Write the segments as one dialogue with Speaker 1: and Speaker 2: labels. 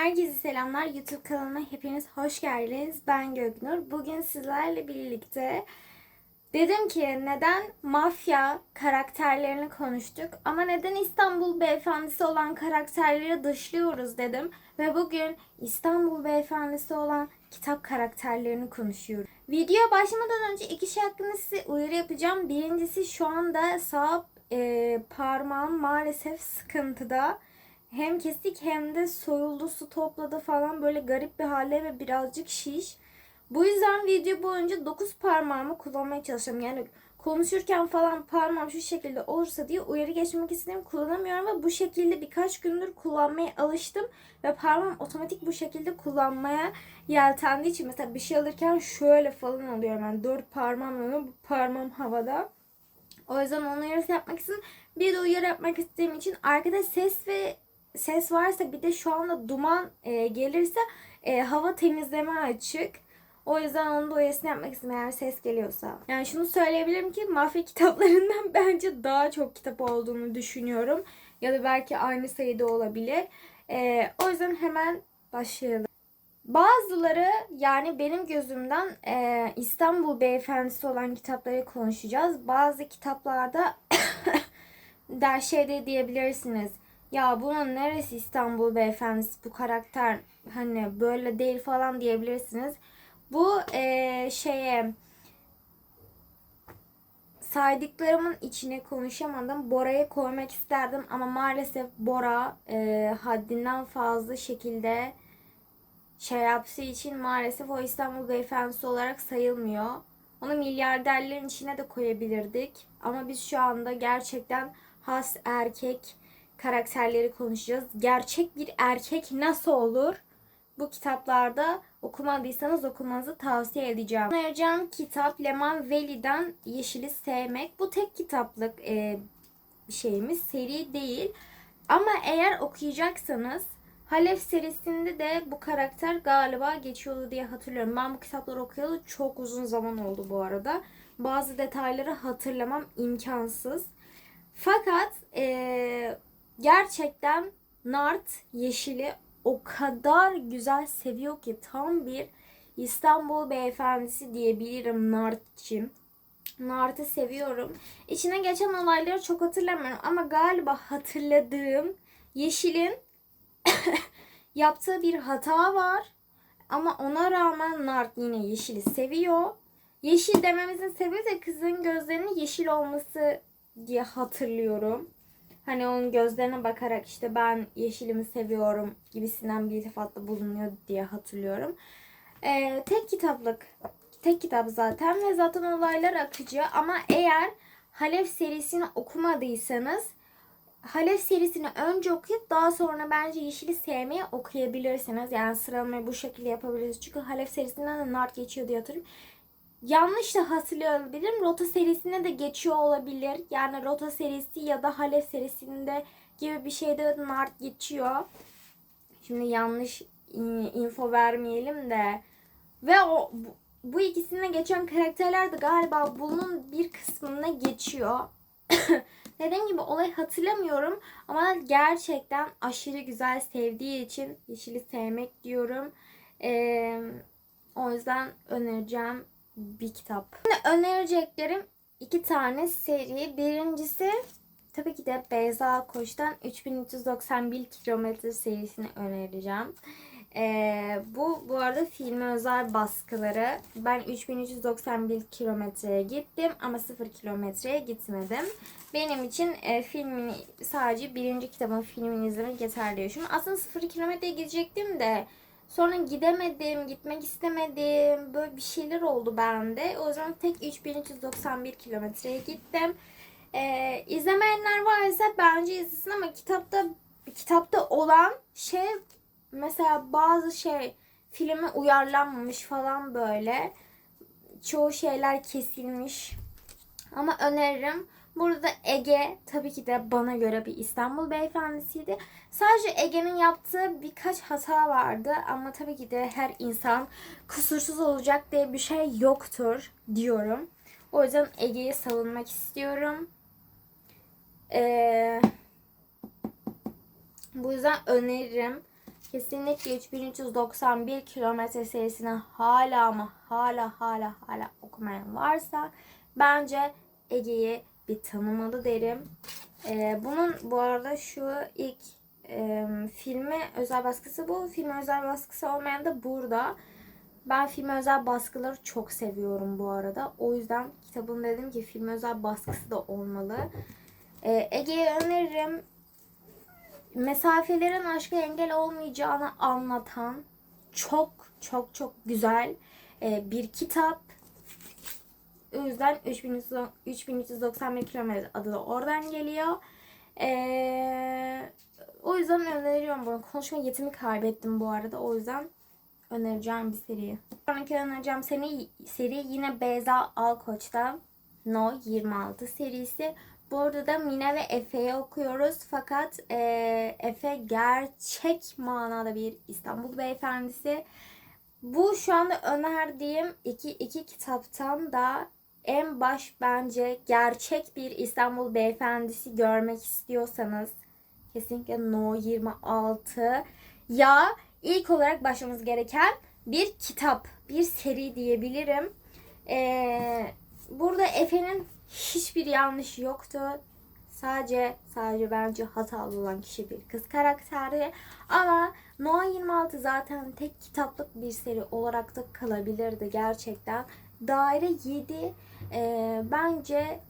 Speaker 1: Herkese selamlar. YouTube kanalıma hepiniz hoş geldiniz. Ben Göknur. Bugün sizlerle birlikte dedim ki neden mafya karakterlerini konuştuk ama neden İstanbul Beyefendisi olan karakterleri dışlıyoruz dedim. Ve bugün İstanbul Beyefendisi olan kitap karakterlerini konuşuyoruz. Videoya başlamadan önce iki şey hakkında size uyarı yapacağım. Birincisi şu anda sağ e, parmağım maalesef sıkıntıda hem kesik hem de soyuldu su topladı falan böyle garip bir hale ve birazcık şiş. Bu yüzden video boyunca 9 parmağımı kullanmaya çalışacağım. Yani konuşurken falan parmağım şu şekilde olursa diye uyarı geçmek istedim kullanamıyorum ve bu şekilde birkaç gündür kullanmaya alıştım ve parmağım otomatik bu şekilde kullanmaya yeltendiği için mesela bir şey alırken şöyle falan oluyorum yani dört parmağım önü bu parmağım havada. O yüzden onun uyarısı yapmak istedim. Bir de uyarı yapmak istediğim için arkada ses ve ses varsa bir de şu anda duman e, gelirse e, hava temizleme açık. O yüzden onun da uyarısını yapmak istedim eğer ses geliyorsa. Yani şunu söyleyebilirim ki mafya kitaplarından bence daha çok kitap olduğunu düşünüyorum. Ya da belki aynı sayıda olabilir. E, o yüzden hemen başlayalım. Bazıları yani benim gözümden e, İstanbul Beyefendisi olan kitapları konuşacağız. Bazı kitaplarda der şey de diyebilirsiniz. Ya bunun neresi İstanbul Beyefendisi bu karakter hani böyle değil falan diyebilirsiniz. Bu e, şeye saydıklarımın içine konuşamadım. Bora'yı koymak isterdim ama maalesef Bora e, haddinden fazla şekilde şey yaptığı için maalesef o İstanbul Beyefendisi olarak sayılmıyor. Onu milyarderlerin içine de koyabilirdik. Ama biz şu anda gerçekten has erkek karakterleri konuşacağız. Gerçek bir erkek nasıl olur? Bu kitaplarda okumadıysanız okumanızı tavsiye edeceğim. Önereceğim kitap Leman Veli'den Yeşili Sevmek. Bu tek kitaplık e, şeyimiz, seri değil. Ama eğer okuyacaksanız Halef serisinde de bu karakter galiba geçiyordu diye hatırlıyorum. Ben bu kitapları okuyalı çok uzun zaman oldu bu arada. Bazı detayları hatırlamam imkansız. Fakat e, gerçekten Nart yeşili o kadar güzel seviyor ki tam bir İstanbul beyefendisi diyebilirim Nart için. Nart'ı seviyorum. İçine geçen olayları çok hatırlamıyorum ama galiba hatırladığım Yeşil'in yaptığı bir hata var. Ama ona rağmen Nart yine Yeşil'i seviyor. Yeşil dememizin sebebi de kızın gözlerinin yeşil olması diye hatırlıyorum. Hani onun gözlerine bakarak işte ben yeşilimi seviyorum gibisinden bir iltifatta bulunuyor diye hatırlıyorum. Ee, tek kitaplık, tek kitap zaten ve zaten olaylar akıcı ama eğer Halef serisini okumadıysanız Halef serisini önce okuyup daha sonra bence Yeşil'i sevmeyi okuyabilirsiniz. Yani sıralamayı bu şekilde yapabiliriz. Çünkü Halef serisinden de Nart geçiyor diye hatırlıyorum. Yanlış da hatırlıyor olabilirim. Rota serisine de geçiyor olabilir. Yani Rota serisi ya da Halef serisinde gibi bir şeyde Nart geçiyor. Şimdi yanlış info vermeyelim de. Ve o bu, ikisine geçen karakterler de galiba bunun bir kısmına geçiyor. Dediğim gibi olay hatırlamıyorum ama gerçekten aşırı güzel sevdiği için Yeşil'i sevmek diyorum. Ee, o yüzden önereceğim bir kitap. Şimdi önereceklerim iki tane seri. Birincisi tabii ki de Beyza Koç'tan 3391 kilometre serisini önereceğim. Ee, bu bu arada filme özel baskıları. Ben 3391 kilometreye gittim ama 0 kilometreye gitmedim. Benim için e, filmin sadece birinci kitabın filmini izlemek yeterli yaşıyorum. Aslında 0 kilometreye gidecektim de Sonra gidemedim, gitmek istemedim. Böyle bir şeyler oldu bende. O zaman tek 3391 kilometreye gittim. Ee, izlemeyenler varsa bence izlesin ama kitapta kitapta olan şey mesela bazı şey filme uyarlanmamış falan böyle. Çoğu şeyler kesilmiş. Ama öneririm. Burada Ege tabii ki de bana göre bir İstanbul beyefendisiydi. Sadece Ege'nin yaptığı birkaç hata vardı ama tabii ki de her insan kusursuz olacak diye bir şey yoktur diyorum. O yüzden Ege'yi savunmak istiyorum. Ee, bu yüzden öneririm. Kesinlikle 3391 kilometre serisini hala ama hala hala hala okumayan varsa bence Ege'yi bir tanımalı derim. Ee, bunun bu arada şu ilk e, filmi özel baskısı bu. Film özel baskısı olmayan da burada. Ben film özel baskıları çok seviyorum bu arada. O yüzden kitabın dedim ki film özel baskısı da olmalı. Ee, Ege'ye öneririm. Mesafelerin aşka engel olmayacağını anlatan çok çok çok güzel e, bir kitap. O yüzden 3300 3391 kilometre adı da oradan geliyor. Ee, o yüzden öneriyorum bunu. Konuşma yetimi kaybettim bu arada. O yüzden önereceğim bir seri. Sonraki önereceğim seri, seri yine Beyza Alkoç'ta No 26 serisi. Burada da Mine ve Efe'yi okuyoruz. Fakat e, Efe gerçek manada bir İstanbul beyefendisi. Bu şu anda önerdiğim iki, iki kitaptan da en baş bence gerçek bir İstanbul beyefendisi görmek istiyorsanız kesinlikle No 26 ya ilk olarak başlamamız gereken bir kitap, bir seri diyebilirim. Ee, burada Efe'nin hiçbir yanlışı yoktu. Sadece sadece bence hatalı olan kişi bir kız karakteri. Ama No 26 zaten tek kitaplık bir seri olarak da kalabilirdi gerçekten. Daire 7 e, bence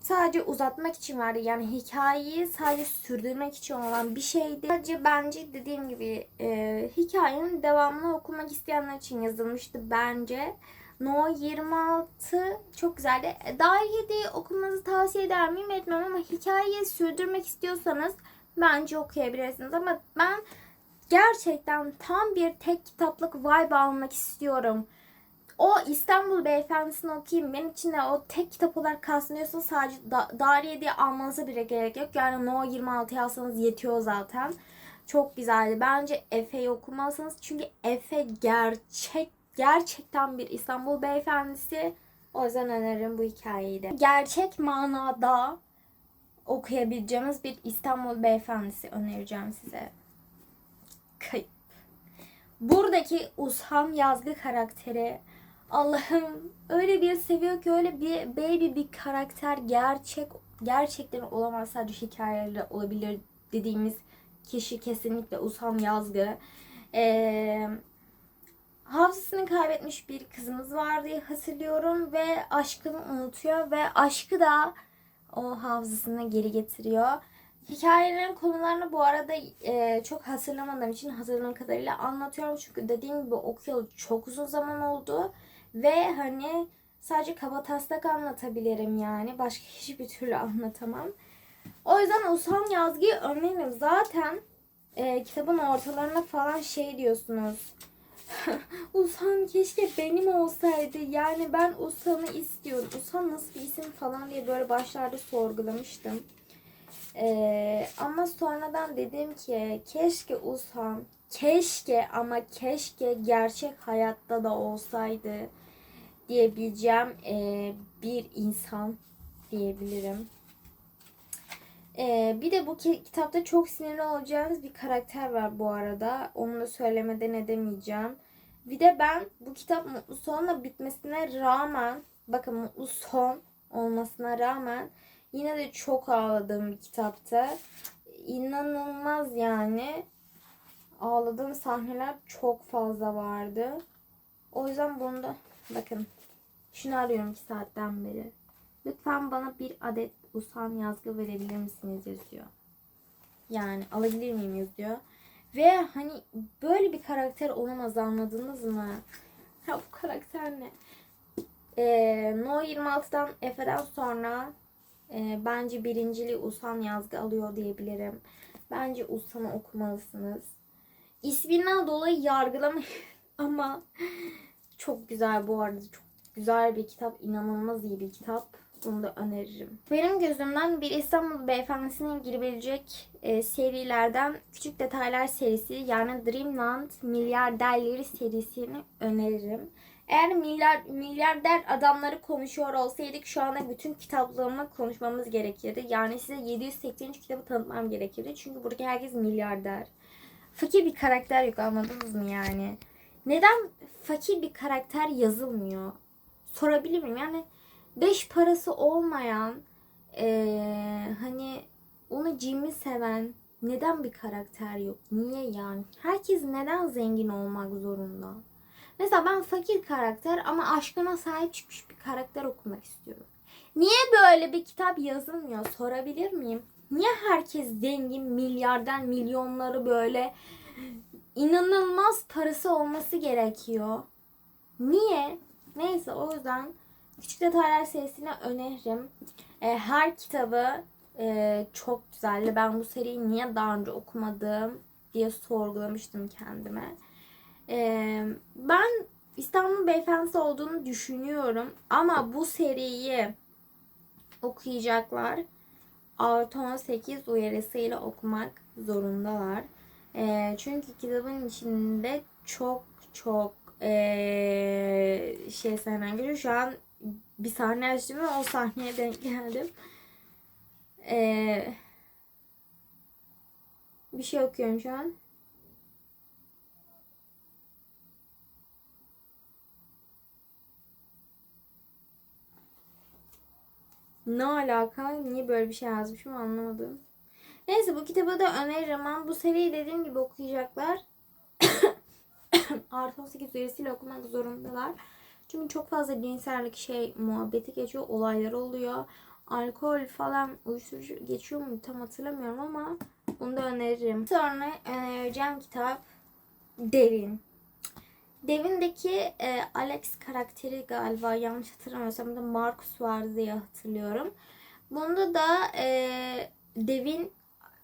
Speaker 1: sadece uzatmak için vardı. Yani hikayeyi sadece sürdürmek için olan bir şeydi. Sadece bence dediğim gibi e, hikayenin devamını okumak isteyenler için yazılmıştı bence. No 26 çok güzeldi. Daire 7'yi okumanızı tavsiye eder miyim etmem ama hikayeyi sürdürmek istiyorsanız bence okuyabilirsiniz. Ama ben gerçekten tam bir tek kitaplık vibe almak istiyorum o İstanbul Beyefendisi'ni okuyayım. Benim için de o tek kitap olarak kalsın sadece da, Dariye diye almanıza bile gerek yok. Yani No 26 alsanız yetiyor zaten. Çok güzeldi. Bence Efe'yi okumalısınız. Çünkü Efe gerçek gerçekten bir İstanbul Beyefendisi. O yüzden öneririm bu hikayeyi de. Gerçek manada okuyabileceğimiz bir İstanbul Beyefendisi önereceğim size. Kayıp. Buradaki Ushan Yazgı karakteri Allah'ım öyle bir seviyor ki öyle bir baby bir karakter gerçek gerçekten olamaz sadece hikayelerle olabilir dediğimiz kişi kesinlikle Usam Yazgı. Ee, hafızasını kaybetmiş bir kızımız var diye hatırlıyorum ve aşkını unutuyor ve aşkı da o hafızasını geri getiriyor. Hikayelerin konularını bu arada e, çok hatırlamadığım için hatırladığım kadarıyla anlatıyorum. Çünkü dediğim gibi okuyalı çok uzun zaman oldu. Ve hani sadece kaba taslak anlatabilirim yani. Başka hiçbir türlü anlatamam. O yüzden Usam Yazgı'yı öneririm. Zaten e, kitabın ortalarına falan şey diyorsunuz. Usan keşke benim olsaydı. Yani ben Usan'ı istiyorum. Usan nasıl bir isim falan diye böyle başlarda sorgulamıştım. Ee, ama sonradan dedim ki keşke Usan, keşke ama keşke gerçek hayatta da olsaydı diyebileceğim e, bir insan diyebilirim. E, bir de bu kitapta çok sinirli olacağınız bir karakter var bu arada. Onu da söylemeden edemeyeceğim. Bir de ben bu kitap mutlu sonla bitmesine rağmen bakın mutlu son olmasına rağmen yine de çok ağladığım bir kitaptı. İnanılmaz yani. Ağladığım sahneler çok fazla vardı. O yüzden bunu da bakın şunu arıyorum iki saatten beri. Lütfen bana bir adet usan yazgı verebilir misiniz yazıyor. Yani alabilir miyim yazıyor. Ve hani böyle bir karakter olamaz anladınız mı? Ya bu karakter ne? Ee, No 26'dan Efe'den sonra e, bence birinciliği Usan yazgı alıyor diyebilirim. Bence Usan'ı okumalısınız. İsminden dolayı yargılamayın ama çok güzel bu arada. Çok güzel bir kitap. inanılmaz iyi bir kitap. Bunu da öneririm. Benim gözümden bir İstanbul Beyefendisi'ne girebilecek e, serilerden Küçük Detaylar serisi yani Dreamland Milyarderleri serisini öneririm. Eğer milyar, milyarder adamları konuşuyor olsaydık şu anda bütün kitaplarını konuşmamız gerekirdi. Yani size 783 kitabı tanıtmam gerekirdi. Çünkü buradaki herkes milyarder. fakir bir karakter yok anladınız mı yani? Neden fakir bir karakter yazılmıyor? Sorabilir miyim? Yani beş parası olmayan eee, hani onu cimri seven neden bir karakter yok? Niye yani? Herkes neden zengin olmak zorunda? Mesela ben fakir karakter ama aşkına sahip çıkmış bir karakter okumak istiyorum. Niye böyle bir kitap yazılmıyor? Sorabilir miyim? Niye herkes zengin, milyarder, milyonları böyle inanılmaz parası olması gerekiyor? Niye? Neyse o yüzden Küçük Detaylar serisini öneririm. E, her kitabı e, çok güzeldi. Ben bu seriyi niye daha önce okumadım diye sorgulamıştım kendime. E, ben İstanbul Beyefendisi olduğunu düşünüyorum. Ama bu seriyi okuyacaklar. Artı 18 uyarısıyla okumak zorundalar. E, çünkü kitabın içinde çok çok e, şey sahne geçiyor. Şu an bir sahne açtım ve o sahneye denk geldim. E, bir şey okuyorum şu an. Ne alaka? Niye böyle bir şey yazmışım anlamadım. Neyse bu kitabı da öneririm. Ben bu seriyi dediğim gibi okuyacaklar. Artı 18 üyesiyle okumak zorundalar. Çünkü çok fazla cinsellik şey muhabbeti geçiyor. Olaylar oluyor. Alkol falan uyuşturucu geçiyor mu tam hatırlamıyorum ama bunu da öneririm. Sonra önereceğim kitap Devin. Devin'deki e, Alex karakteri galiba yanlış hatırlamıyorsam da Marcus vardı diye hatırlıyorum. Bunda da e, Devin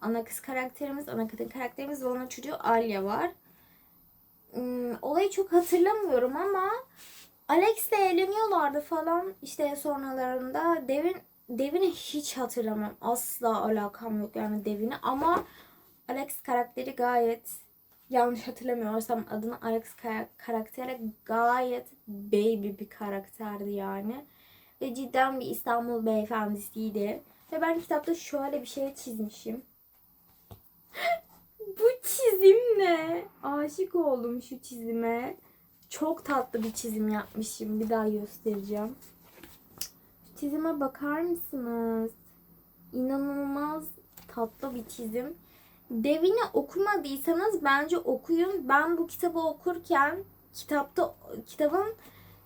Speaker 1: ana kız karakterimiz, ana kadın karakterimiz ve onun çocuğu Alya var. Hmm, olayı çok hatırlamıyorum ama Alex'le evleniyorlardı falan işte sonralarında. Devin Devin'i hiç hatırlamam. Asla alakam yok yani Devin'i ama Alex karakteri gayet yanlış hatırlamıyorsam adını Alex kar- karakteri gayet baby bir karakterdi yani. Ve cidden bir İstanbul beyefendisiydi. Ve ben kitapta şöyle bir şey çizmişim. Bu çizim ne? Aşık oldum şu çizime. Çok tatlı bir çizim yapmışım. Bir daha göstereceğim. Şu çizime bakar mısınız? İnanılmaz tatlı bir çizim. Devini okumadıysanız bence okuyun. Ben bu kitabı okurken kitapta kitabın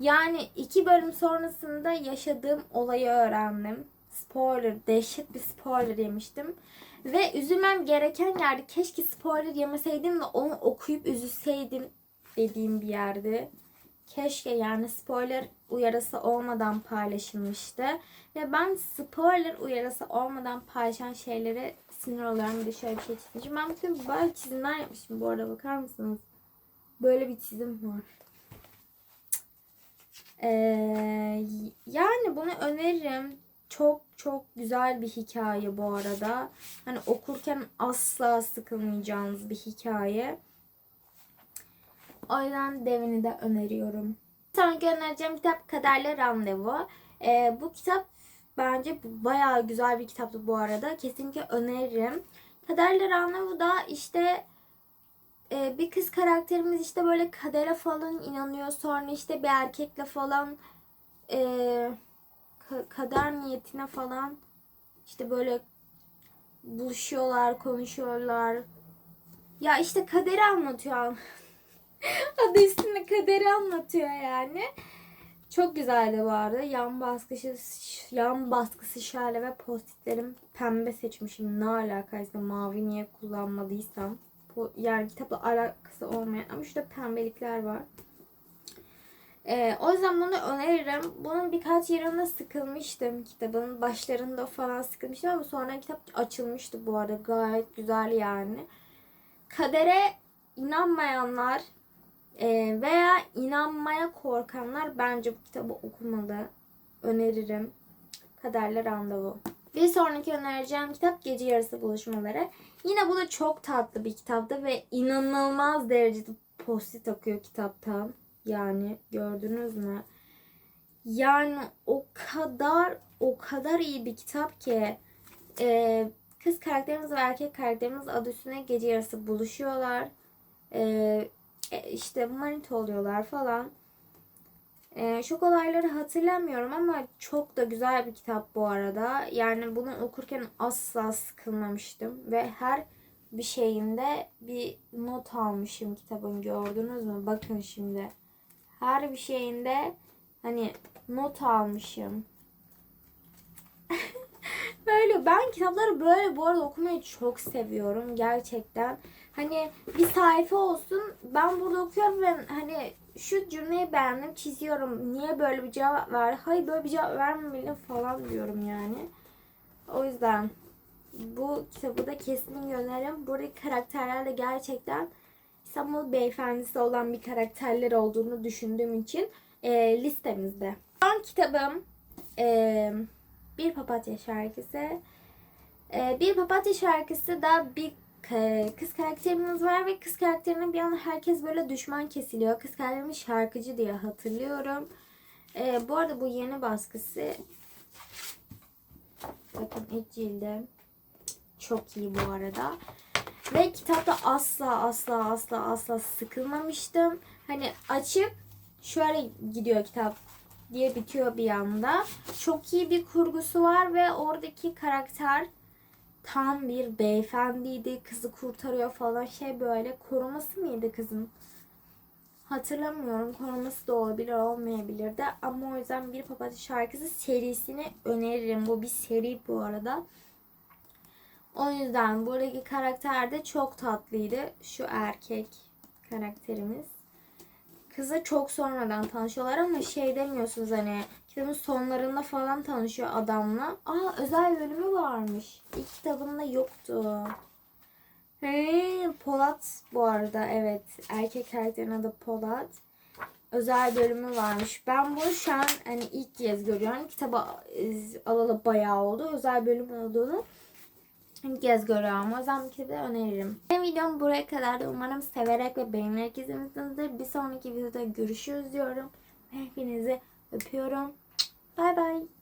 Speaker 1: yani iki bölüm sonrasında yaşadığım olayı öğrendim. Spoiler, dehşet bir spoiler yemiştim. Ve üzülmem gereken yerde keşke spoiler yemeseydim de onu okuyup üzülseydim dediğim bir yerde. Keşke yani spoiler uyarısı olmadan paylaşılmıştı. Ve ben spoiler uyarısı olmadan paylaşan şeylere sinir oluyorum. Bir de şöyle bir şey çizmişim. Ben bütün böyle çizimler yapmışım bu arada bakar mısınız? Böyle bir çizim var. Ee, yani bunu öneririm. Çok çok güzel bir hikaye bu arada. Hani okurken asla sıkılmayacağınız bir hikaye. O yüzden Devin'i de öneriyorum. Sonraki önereceğim kitap Kaderle Randevu. Ee, bu kitap bence bayağı güzel bir kitaptı bu arada. Kesinlikle öneririm. Kaderle Randevu da işte e, bir kız karakterimiz işte böyle kadere falan inanıyor. Sonra işte bir erkekle falan e, kader niyetine falan işte böyle buluşuyorlar, konuşuyorlar. Ya işte kaderi anlatıyor. Adı üstünde kaderi anlatıyor yani. Çok güzeldi bu arada. Yan baskısı, yan baskısı şale ve postitlerim pembe seçmişim. Ne alakaysa mavi niye kullanmadıysam. Bu, yani kitapla alakası olmayan ama şurada pembelikler var. Ee, o yüzden bunu öneririm. Bunun birkaç yerinde sıkılmıştım kitabın. Başlarında falan sıkılmıştım ama sonra kitap açılmıştı bu arada. Gayet güzel yani. Kadere inanmayanlar e, veya inanmaya korkanlar bence bu kitabı okumalı. Öneririm. Kaderle Randevu. Bir sonraki önereceğim kitap Gece Yarısı Buluşmaları. Yine bu da çok tatlı bir kitaptı ve inanılmaz derecede post akıyor kitaptan. Yani gördünüz mü? Yani o kadar o kadar iyi bir kitap ki e, kız karakterimiz ve erkek karakterimiz adı üstüne gece yarısı buluşuyorlar. Ee, e, işte manita oluyorlar falan. Ee, çok olayları hatırlamıyorum ama çok da güzel bir kitap bu arada. Yani bunu okurken asla sıkılmamıştım ve her bir şeyinde bir not almışım kitabın gördünüz mü? Bakın şimdi. Her bir şeyinde hani not almışım. Böyle ben kitapları böyle bu arada okumayı çok seviyorum gerçekten. Hani bir sayfa olsun ben burada okuyorum ve hani şu cümleyi beğendim çiziyorum. Niye böyle bir cevap ver? Hayır böyle bir cevap vermemeliyim falan diyorum yani. O yüzden bu kitabı da kesin öneririm. Buradaki karakterler de gerçekten İstanbul beyefendisi olan bir karakterler olduğunu düşündüğüm için e, listemizde. Son kitabım e, Bir Papatya Şarkısı. E, bir Papatya Şarkısı da bir e, kız karakterimiz var ve kız karakterine bir anda herkes böyle düşman kesiliyor. Kız karakterimiz şarkıcı diye hatırlıyorum. E, bu arada bu yeni baskısı. Bakın ilk cildi. Çok iyi bu arada. Ve kitapta asla asla asla asla sıkılmamıştım. Hani açıp şöyle gidiyor kitap diye bitiyor bir anda. Çok iyi bir kurgusu var ve oradaki karakter tam bir beyefendiydi. Kızı kurtarıyor falan şey böyle. Koruması mıydı kızın? Hatırlamıyorum. Koruması da olabilir olmayabilir de. Ama o yüzden bir papatya şarkısı serisini öneririm. Bu bir seri bu arada. O yüzden buradaki karakter de çok tatlıydı. Şu erkek karakterimiz. Kızı çok sonradan tanışıyorlar ama şey demiyorsunuz hani kitabın sonlarında falan tanışıyor adamla. Aa özel bölümü varmış. İlk kitabında yoktu. He, Polat bu arada evet. Erkek karakterin adı Polat. Özel bölümü varmış. Ben bunu şu an hani ilk kez görüyorum. Kitabı e, alalı bayağı oldu. Özel bölüm olduğunu ilk görüyorum. O yüzden bu kitabı öneririm. Benim videom buraya kadar da umarım severek ve beğenerek izlemişsinizdir. Bir sonraki videoda görüşürüz diyorum. Hepinizi öpüyorum. Bay bay.